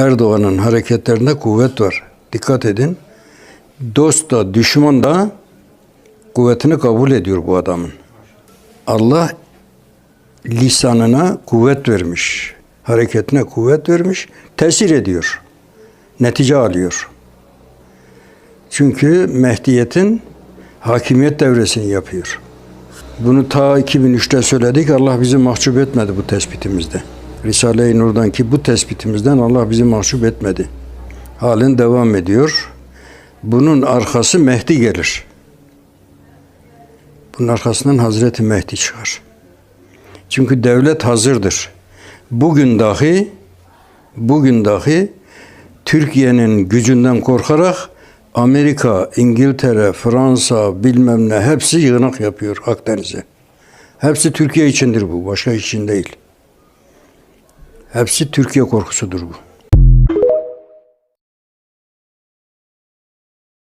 Erdoğan'ın hareketlerinde kuvvet var. Dikkat edin. Dost da düşman da kuvvetini kabul ediyor bu adamın. Allah lisanına kuvvet vermiş. Hareketine kuvvet vermiş. Tesir ediyor. Netice alıyor. Çünkü Mehdiyet'in hakimiyet devresini yapıyor. Bunu ta 2003'te söyledik. Allah bizi mahcup etmedi bu tespitimizde. Risale-i Nur'danki bu tespitimizden Allah bizi mahcup etmedi. Halen devam ediyor. Bunun arkası Mehdi gelir. Bunun arkasından Hazreti Mehdi çıkar. Çünkü devlet hazırdır. Bugün dahi bugün dahi Türkiye'nin gücünden korkarak Amerika, İngiltere, Fransa bilmem ne hepsi yığınak yapıyor Akdeniz'e. Hepsi Türkiye içindir bu, başka için değil. Hepsi Türkiye korkusudur bu.